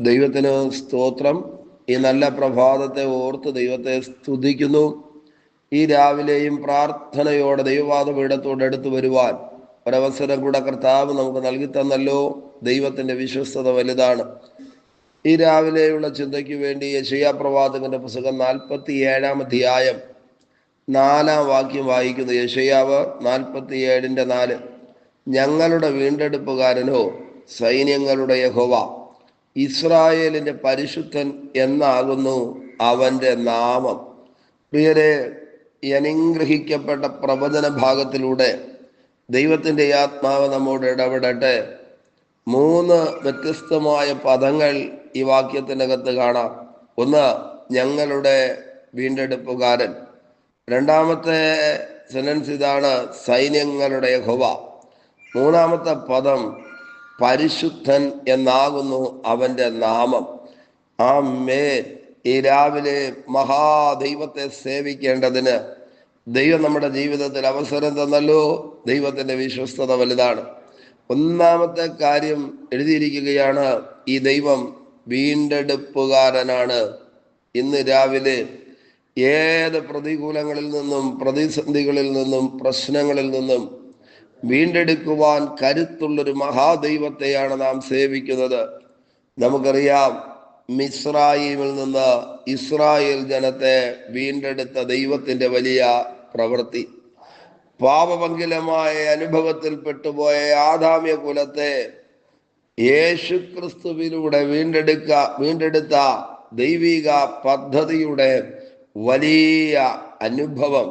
ദൈവത്തിന് സ്തോത്രം. ഈ നല്ല പ്രഭാതത്തെ ഓർത്ത് ദൈവത്തെ സ്തുതിക്കുന്നു. ഈ രാവിലെയും പ്രാർത്ഥനയോടെ ദൈവവാദ എടുത്തു വരുവാൻ ഒരവസരം കൂടെ കർത്താവ് നമുക്ക് നൽകി തന്നല്ലോ. ദൈവത്തിന്റെ വിശ്വസ്തത വലുതാണ്. ഈ രാവിലെയുള്ള ചിന്തയ്ക്ക് വേണ്ടി യശയാ പ്രവാചകന്റെ പുസ്തകം നാൽപ്പത്തി ഏഴാം അധ്യായം നാലാം വാക്യം വായിക്കുന്നു യശയാവ് നാൽപ്പത്തി ഏഴിന്റെ നാല്. ഞങ്ങളുടെ വീണ്ടെടുപ്പുകാരനോ സൈന്യങ്ങളുടെ യഹോവ. ഇസ്രായേലിന്റെ പരിശുദ്ധൻ എന്നാകുന്നു അവന്റെ നാമം. പ്രിയരെ അനുഗ്രഹിക്കപ്പെട്ട പ്രവചന ഭാഗത്തിലൂടെ ദൈവത്തിന്റെ ആത്മാവ് നമ്മോട് ഇടപെടട്ടെ. മൂന്ന് വ്യത്യസ്തമായ പദങ്ങൾ ഈ വാക്യത്തിനകത്ത് കാണാം. ഒന്ന് ഞങ്ങളുടെ വീണ്ടെടുപ്പുകാരൻ. രണ്ടാമത്തെ സെനൻസ് ഇതാണ് സൈന്യങ്ങളുടെ ഹുവ മൂന്നാമത്തെ പദം പരിശുദ്ധൻ എന്നാകുന്നു അവന്റെ നാമം. ആ മേൽ ഈ രാവിലെ മഹാദൈവത്തെ സേവിക്കേണ്ടതിന് ദൈവം നമ്മുടെ ജീവിതത്തിൽ അവസരം തന്നല്ലോ. ദൈവത്തിന്റെ വിശ്വസ്തത വലുതാണ്. ഒന്നാമത്തെ കാര്യം എഴുതിയിരിക്കുകയാണ് ഈ ദൈവം വീണ്ടെടുപ്പുകാരനാണ്. ഇന്ന് രാവിലെ ഏത് പ്രതികൂലങ്ങളിൽ നിന്നും പ്രതിസന്ധികളിൽ നിന്നും പ്രശ്നങ്ങളിൽ നിന്നും വീണ്ടെടുക്കുവാൻ കരുത്തുള്ളൊരു മഹാദൈവത്തെയാണ് നാം സേവിക്കുന്നത്. നമുക്കറിയാം മിസ്രായിമിൽ നിന്ന് ഇസ്രായേൽ ജനത്തെ വീണ്ടെടുത്ത ദൈവത്തിന്റെ വലിയ പ്രവൃത്തി. പാപപങ്കിലമായ അനുഭവത്തിൽ പെട്ടുപോയ ആദാമ്യ കുലത്തെ യേശുക്രിസ്തുവിലൂടെ വീണ്ടെടുക്ക വീണ്ടെടുത്ത ദൈവിക പദ്ധതിയുടെ വലിയ അനുഭവം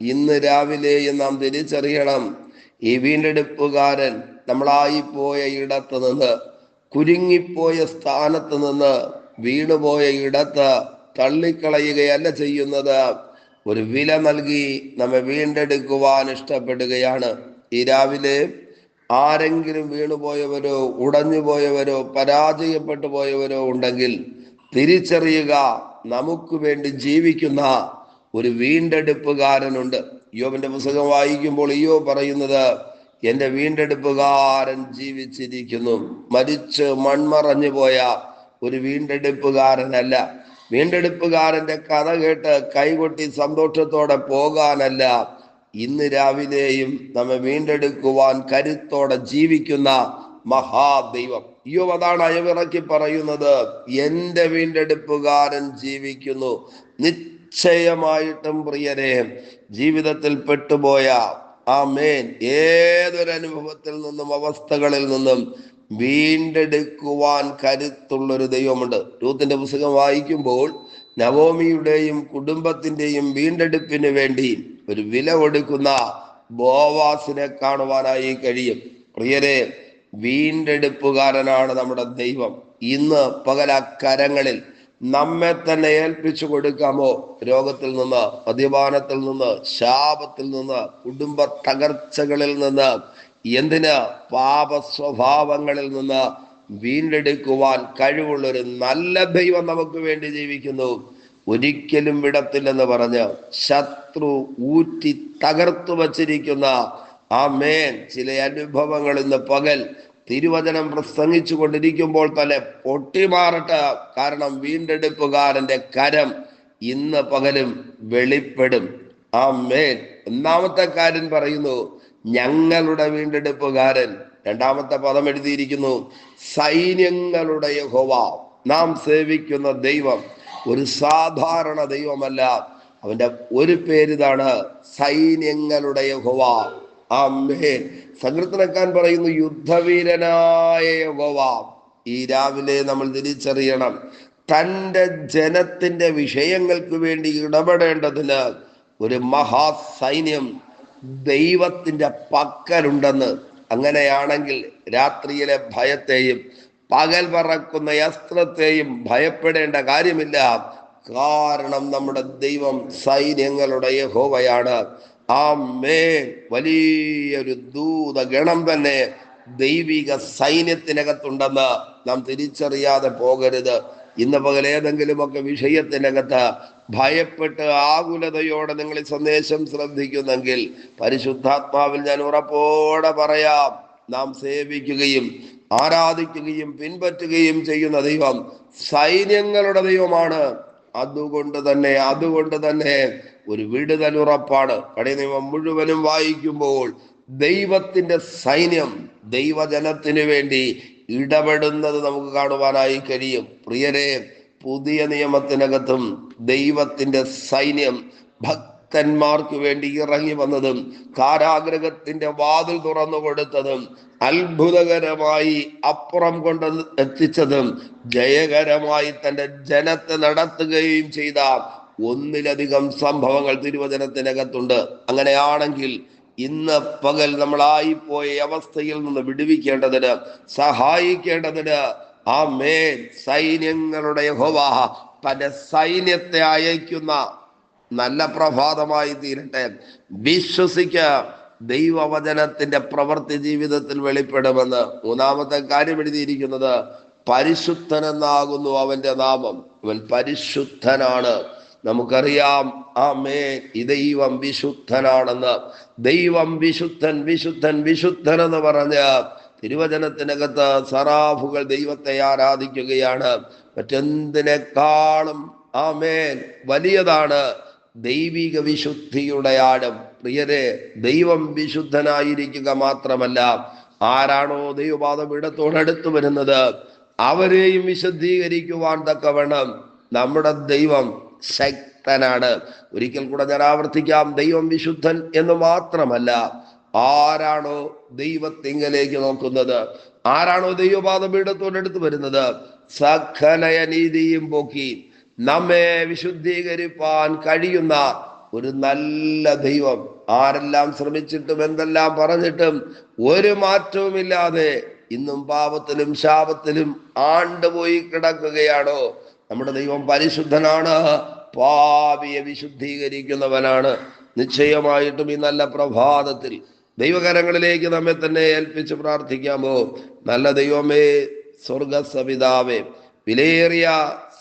ഇന്ന് രാവിലെയും നാം തിരിച്ചറിയണം. ഈ വീണ്ടെടുപ്പുകാരൻ നമ്മളായിപ്പോയ ഇടത്ത് നിന്ന് കുരുങ്ങിപ്പോയ സ്ഥാനത്ത് നിന്ന് വീണുപോയ ഇടത്ത് തള്ളിക്കളയുകയല്ല ചെയ്യുന്നത്. ഒരു വില നൽകി നമ്മെ വീണ്ടെടുക്കുവാൻ ഇഷ്ടപ്പെടുകയാണ്. ഈ രാവിലെ ആരെങ്കിലും വീണുപോയവരോ ഉടഞ്ഞുപോയവരോ പരാജയപ്പെട്ടു പോയവരോ ഉണ്ടെങ്കിൽ തിരിച്ചറിയുക നമുക്ക് വേണ്ടി ജീവിക്കുന്ന ഒരു വീണ്ടെടുപ്പുകാരനുണ്ട്. യോബിന്റെ പുസ്തകം വായിക്കുമ്പോൾ ഈയോ പറയുന്നത് എന്റെ വീണ്ടെടുപ്പുകാരൻ ജീവിച്ചിരിക്കുന്നു. മരിച്ച് മൺമറഞ്ഞു പോയ ഒരു വീണ്ടെടുപ്പുകാരനല്ല. വീണ്ടെടുപ്പുകാരന്റെ കഥ കേട്ട് കൈകൊട്ടി സന്തോഷത്തോടെ പോകാനല്ല. ഇന്ന് രാവിലെയും നമ്മെ വീണ്ടെടുക്കുവാൻ കരുത്തോടെ ജീവിക്കുന്ന മഹാദൈവം. അയ്യോ അതാണ് അയവിറക്കി പറയുന്നത്. എന്റെ വീണ്ടെടുപ്പുകാരൻ ജീവിക്കുന്നു. നിശ്ചയമായിട്ടും പ്രിയരെ ജീവിതത്തിൽ പെട്ടുപോയ ആ മേൻ ഏതൊരു അനുഭവത്തിൽ നിന്നും അവസ്ഥകളിൽ നിന്നും വീണ്ടെടുക്കുവാൻ കരുത്തുള്ളൊരു ദൈവമുണ്ട്. രൂത്തിന്റെ പുസ്തകം വായിക്കുമ്പോൾ നവോമിയുടെയും കുടുംബത്തിന്റെയും വീണ്ടെടുപ്പിന് വേണ്ടി ഒരു വില കൊടുക്കുന്ന ബോവാസിനെ കാണുവാനായി കഴിയും. പ്രിയരെ വീണ്ടെടുപ്പുകാരനാണ് നമ്മുടെ ദൈവം. ഇന്ന് പകല കരങ്ങളിൽ നമ്മെ തന്നെ ഏൽപ്പിച്ചു കൊടുക്കാമോ? രോഗത്തിൽ നിന്ന് മദ്യപാനത്തിൽ നിന്ന് ശാപത്തിൽ നിന്ന് കുടുംബ തകർച്ചകളിൽ നിന്ന് എന്തിന്? പാപ സ്വഭാവങ്ങളിൽ നിന്ന് വീണ്ടെടുക്കുവാൻ കഴിവുള്ള ഒരു നല്ല ദൈവം നമുക്ക് വേണ്ടി ജീവിക്കുന്നു. ഒരിക്കലും വിടത്തില്ലെന്ന് പറഞ്ഞ് ശത്രു ഊറ്റി തകർത്തു വച്ചിരിക്കുന്ന ആ മേൻ ചില അനുഭവങ്ങൾ ഇന്ന് പകൽ തിരുവചനം പ്രസംഗിച്ചു കൊണ്ടിരിക്കുമ്പോൾ തന്നെ പൊട്ടിമാറട്ട കാരണം വീണ്ടെടുപ്പുകാരന്റെ കരം ഇന്ന് പകലും വെളിപ്പെടും. ആ മേൻ ഒന്നാമത്തെ കാര്യം പറയുന്നു ഞങ്ങളുടെ വീണ്ടെടുപ്പുകാരൻ രണ്ടാമത്തെ പദം എഴുതിയിരിക്കുന്നു സൈന്യങ്ങളുടെ യഹോവ നാം സേവിക്കുന്ന ദൈവം ഒരു സാധാരണ ദൈവമല്ല. അവന്റെ ഒരു പേരിതാണ് സൈന്യങ്ങളുടെ യഹോവ. അമ്മേ സങ്കീർത്തനക്കാൻ പറയുന്നു യുദ്ധവീരനായ യഹോവ ഈ രാവിലെ നമ്മൾ തിരിച്ചറിയണം. തന്റെ ജനത്തിന്റെ വിഷയങ്ങൾക്ക് വേണ്ടി ഇടപെടേണ്ടതിന് ഒരു മഹാസൈന്യം ദൈവത്തിന്റെ പക്കലുണ്ടെന്ന്. അങ്ങനെയാണെങ്കിൽ രാത്രിയിലെ ഭയത്തെയും പകൽ പറക്കുന്ന അസ്ത്രത്തെയും ഭയപ്പെടേണ്ട കാര്യമില്ല. കാരണം നമ്മുടെ ദൈവം സൈന്യങ്ങളുടെ യഹോവയാണ്. ആ മേ വലിയൊരു ദൂത ഗണം തന്നെ ദൈവിക സൈന്യത്തിനകത്തുണ്ടെന്ന് നാം തിരിച്ചറിയാതെ പോകരുത്. ഇന്ന് പകൽ ഏതെങ്കിലുമൊക്കെ വിഷയത്തിനകത്ത് ഭയപ്പെട്ട് ആകുലതയോടെ നിങ്ങൾ ഈ സന്ദേശം ശ്രദ്ധിക്കുന്നെങ്കിൽ പരിശുദ്ധാത്മാവിൽ ഞാൻ ഉറപ്പോടെ പറയാം നാം സേവിക്കുകയും ആരാധിക്കുകയും പിൻപറ്റുകയും ചെയ്യുന്ന ദൈവം സൈന്യങ്ങളുടെ ദൈവമാണ്. അതുകൊണ്ട് തന്നെ അതുകൊണ്ട് തന്നെ ഒരു വിടുതൽ ഉറപ്പാണ്. പഴയ നിയമം മുഴുവനും വായിക്കുമ്പോൾ ദൈവത്തിന്റെ സൈന്യം ദൈവജനത്തിന് വേണ്ടി ഇടപെടുന്നത് നമുക്ക് കാണുവാനായി കഴിയും. പ്രിയരെ പുതിയ നിയമത്തിനകത്തും ദൈവത്തിന്റെ സൈന്യം ഭക്തന്മാർക്ക് വേണ്ടി ഇറങ്ങി വന്നതും കാരാഗ്രഹത്തിന്റെ വാതിൽ തുറന്നു കൊടുത്തതും അത്ഭുതകരമായി അപ്പുറം കൊണ്ട് എത്തിച്ചതും ജയകരമായി തന്റെ ജനത്തെ നടത്തുകയും ചെയ്ത ഒന്നിലധികം സംഭവങ്ങൾ തിരുവചനത്തിനകത്തുണ്ട്. അങ്ങനെയാണെങ്കിൽ ഇന്ന് പകൽ നമ്മളായിപ്പോയ അവസ്ഥയിൽ നിന്ന് വിടുവിക്കേണ്ടതിന് സഹായിക്കേണ്ടതിന് ആ മേൻ സൈന്യങ്ങളുടെ ഹോവാഹ തന്റെ സൈന്യത്തെ അയക്കുന്ന നല്ല പ്രഭാതമായി തീരട്ടെ. വിശ്വസിക്ക ദൈവവചനത്തിന്റെ പ്രവൃത്തി ജീവിതത്തിൽ വെളിപ്പെടുമെന്ന് മൂന്നാമത്തെ കാര്യം എഴുതിയിരിക്കുന്നത് പരിശുദ്ധനെന്നാകുന്നു അവന്റെ നാമം. അവൻ പരിശുദ്ധനാണ്. നമുക്കറിയാം ആ മേ ദൈവം വിശുദ്ധനാണെന്ന്. ദൈവം വിശുദ്ധൻ വിശുദ്ധൻ വിശുദ്ധൻ എന്ന് പറഞ്ഞ് തിരുവചനത്തിനകത്ത് സറാഫുകൾ ദൈവത്തെ ആരാധിക്കുകയാണ്. മറ്റെന്തിനേക്കാളും ആമേൻ വലിയതാണ്. ദൈവിക വിശുദ്ധിയുടെ ആഴം. പ്രിയരെ ദൈവം വിശുദ്ധനായിരിക്കുക മാത്രമല്ല ആരാണോ ദൈവപാദം ഇടത്തോടടുത്ത് വരുന്നത് അവരെയും വിശുദ്ധീകരിക്കുവാൻ തക്കവണ്ണം നമ്മുടെ ദൈവം ശക്തനാണ്. ഒരിക്കൽ കൂടെ ഞാൻ ആവർത്തിക്കാം ദൈവം വിശുദ്ധൻ എന്ന് മാത്രമല്ല ആരാണോ ദൈവത്തിങ്കലേക്ക് നോക്കുന്നത് ആരാണോ ദൈവപാദം പീഠത്തോടടുത്ത് വരുന്നത് സഖനയ നീതിയും പോക്കി നമ്മെ വിശുദ്ധീകരിപ്പാൻ കഴിയുന്ന ഒരു നല്ല ദൈവം ആരെല്ലാം ശ്രമിച്ചിട്ടും എന്തെല്ലാം പറഞ്ഞിട്ടും ഒരു മാറ്റവുമില്ലാതെ ഇന്നും പാപത്തിലും ശാപത്തിലും ആണ്ടുപോയി കിടക്കുകയാണോ? നമ്മുടെ ദൈവം പരിശുദ്ധനാണ് പാപിയെ വിശുദ്ധീകരിക്കുന്നവനാണ്. നിശ്ചയമായിട്ടും ഈ നല്ല പ്രഭാതത്തിൽ ദൈവകരങ്ങളിലേക്ക് നമ്മെ തന്നെ ഏൽപ്പിച്ച് പ്രാർത്ഥിക്കാമോ? നല്ല ദൈവമേ സ്വർഗസപിതാവേ വിലയേറിയ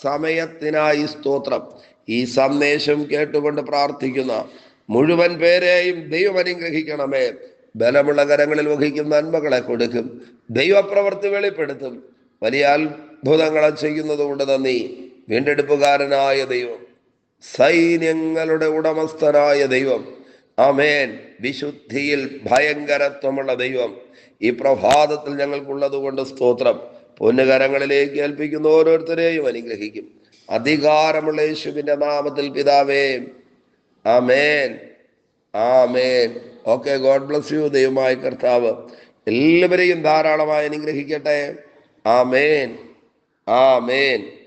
സമയത്തിനായി സ്തോത്രം. ഈ സന്ദേശം കേട്ടുകൊണ്ട് പ്രാർത്ഥിക്കുന്ന മുഴുവൻ പേരെയും ദൈവം അനുഗ്രഹിക്കണമേ. ബലമുള്ള കരങ്ങളിൽ വഹിക്കുന്ന നന്മകളെ കൊടുക്കും. ദൈവപ്രവൃത്തി വെളിപ്പെടുത്തും. വലിയ അത്ഭുതങ്ങളെ ചെയ്യുന്നത് കൊണ്ട് നന്ദി. വീണ്ടെടുപ്പുകാരനായ ദൈവം. സൈന്യങ്ങളുടെ ഉടമസ്ഥനായ ദൈവം. അമേൻ വിശുദ്ധിയിൽ ഭയങ്കരത്വമുള്ള ദൈവം. ഈ പ്രഭാതത്തിൽ ഞങ്ങൾക്കുള്ളത് കൊണ്ട് സ്തോത്രം. പൊന്നുകരങ്ങളിലേക്ക് ഏൽപ്പിക്കുന്ന ഓരോരുത്തരെയും അനുഗ്രഹിക്കും. അധികാരമുള്ള യേശുവിന്റെ നാമത്തിൽ പിതാവേ ആമേൻ. ആമേൻ. Okay God bless you. ദൈവമായ കർത്താവ് എല്ലാവരെയും ധാരാളമായി അനുഗ്രഹിക്കട്ടെ. ആമേൻ. ആമേൻ.